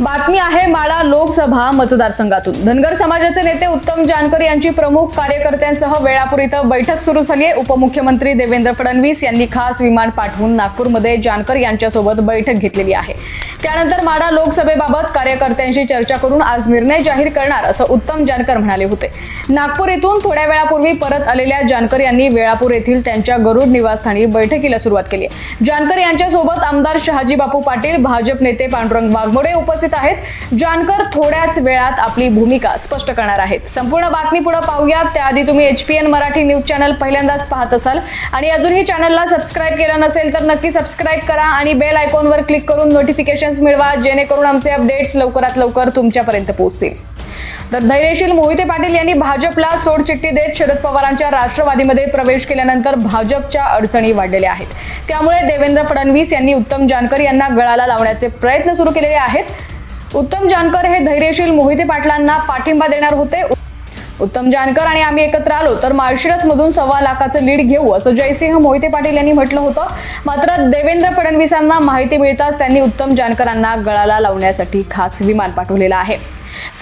बातमी आहे माळा लोकसभा मतदारसंघातून. धनगर समाजाचे नेते उत्तम जानकर यांची प्रमुख कार्यकर्त्यांसह वेळापूर इथं बैठक सुरू झाली आहे. उपमुख्यमंत्री देवेंद्र फडणवीस यांनी खास विमान पाठवून नागपूरमध्ये जानकर यांच्यासोबत बैठक घेतलेली आहे. त्यानंतर माडा लोकसभेबाबत कार्यकर्त्यांशी चर्चा करून आज निर्णय जाहीर करणार असं उत्तम जानकर म्हणाले होते. नागपूर येथून थोड्या वेळापूर्वी परत आलेल्या जानकर यांनी वेळापूर येथील त्यांच्या गरुड निवासस्थानी बैठकीला सुरुवात केली. जानकर यांच्यासोबत आमदार शहाजी बापू पाटील भाजप नेते पांडुरंग वाघमोडे उपस्थित आहेत. जानकर थोड्याच वेळात आपली भूमिका स्पष्ट करणार आहेत. संपूर्ण बातमी पुढे पाहूयात. त्याआधी तुम्ही H P N Marathi news channel पहिल्यांदाच पाहत असाल. आणि अजूनही चॅनलला सबस्क्राईब केलं नसेल तर नक्की सबस्क्राईब करा आणि बेल आयकॉनवर क्लिक करून नोटिफिकेशन नोटिफिकेशन्स मिळवा जेणेकरून आमचे अपडेट्स लवकरात लवकर तुमच्यापर्यंत पोहोचतील. तर धैर्यशील मोहिते पाटील यांनी भाजपला सोडचिठ्ठी देत शरद पवारांच्या राष्ट्रवादीमध्ये प्रवेश केल्यानंतर भाजपच्या अडचणी वाढलेल्या आहेत. त्यामुळे देवेंद्र फडणवीस यांनी उत्तम जानकर यांना गळाला लावण्याचे प्रयत्न सुरू केलेले आहेत. उत्तम जानकर हे धैर्यशील मोहिते पाटलांना पाठिंबा देणार होते. उत्तम जानकर आणि आम्ही एकत्र आलो तर माळशिरस मधून सव्वा लाखाचं लीड घेऊ असं जयसिंह मोहिते पाटील यांनी म्हटलं होतं. मात्र देवेंद्र फडणवीसांना माहिती मिळताच त्यांनी उत्तम जानकरांना गळाला लावण्यासाठी खास विमान पाठवलेलं आहे.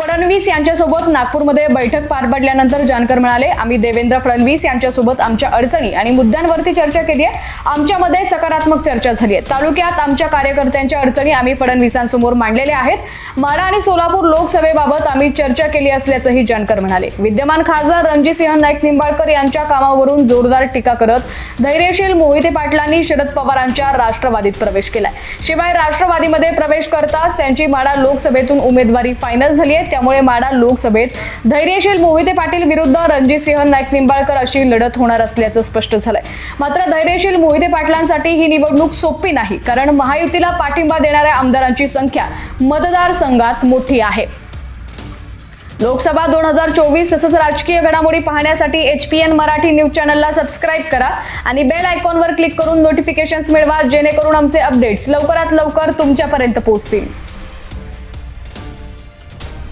फडणवीस यांच्यासोबत नागपूरमध्ये बैठक पार पडल्यानंतर जानकर म्हणाले आम्ही देवेंद्र फडणवीस यांच्यासोबत आमच्या अडचणी आणि मुद्द्यांवरती चर्चा केली आहे. आमच्यामध्ये सकारात्मक चर्चा झाली आहे. तालुक्यात आमच्या कार्यकर्त्यांच्या अडचणी आम्ही फडणवीसांसमोर मांडलेल्या आहेत. माडा आणि सोलापूर लोकसभेबाबत आम्ही चर्चा केली असल्याचंही जानकर म्हणाले. विद्यमान खासदार रणजितसिंह नाईक निंबाळकर यांच्या कामावरून जोरदार टीका करत धैर्यशील मोहिते पाटलांनी शरद पवारांच्या राष्ट्रवादीत प्रवेश केलाय. शिवाय राष्ट्रवादीमध्ये प्रवेश करताच त्यांची माडा लोकसभेतून उमेदवारी फायनल झाली आहे. त्यामुळे माडा लोकसभेत धैर्यशील मोहिते पाटील विरुद्ध रणजितसिंह नाईक निंबाळकर अशी लढत होणार असल्याचं स्पष्ट झालंय. मात्र धैर्यशील मोहिते पाटलांसाठी ही निवडणूक सोपी नाही कारण महायुतीला पाठिंबा देणाऱ्या आमदारांची संख्या मतदारसंघात मोठी आहे. लोकसभा दोन हजार चोवीस तसंच राजकीय घडामोडी पाहण्यासाठी H P N Marathi news चॅनलला सबस्क्राईब करा आणि बेल आयकॉनवर क्लिक करून नोटिफिकेशन्स मिळवा जेणेकरून आमचे अपडेट्स लवकरात लवकर तुमच्यापर्यंत पोहोचतील.